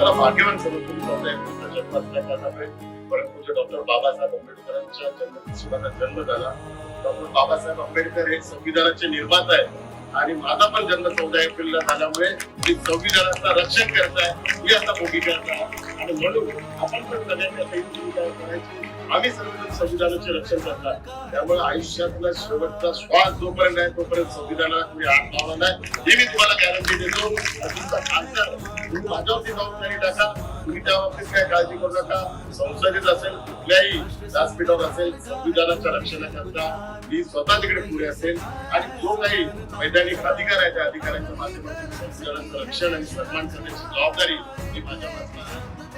त्याला भाग्यवान समजतो मी चौदा एप्रिलचा जन्म असल्या कारणामुळे परंतु डॉक्टर बाबासाहेब आंबेडकरांच्या जन्मदिवशी जन्म झाला. डॉक्टर बाबासाहेब आंबेडकर हे संविधानाचे निर्माता आहेत. आणि माझा पण जन्म चौदा एप्रिलला झाल्यामुळे मी संविधानाचा रक्षण करताय मी आता मोठी करताय आणि म्हणून आपण पण सगळ्यांना करायची? आम्ही सर्वजण संविधानाचे रक्षण करतात त्यामुळे आयुष्यातला शेवटचा श्वास जोपर्यंत आहे तोपर्यंत संविधानाला तुम्ही हात लावला नाही. हे मी तुम्हाला गॅरंटी देतो. तुम्ही माझ्यावरती जबाबदारी टाका. तुम्ही त्या बाबतीत काय काळजी करू नका. संसदेत असेल कुठल्याही व्यासपीठावर असेल संविधानाच्या रक्षणाकरता मी स्वतः तिकडे पुढे असेल. आणि जो काही वैधानिक अधिकार आहे त्या अधिकारांच्या माध्यमातून संविधानाचं रक्षण आणि सन्मान करण्याची जबाबदारी ही माझ्या बाजूला आहे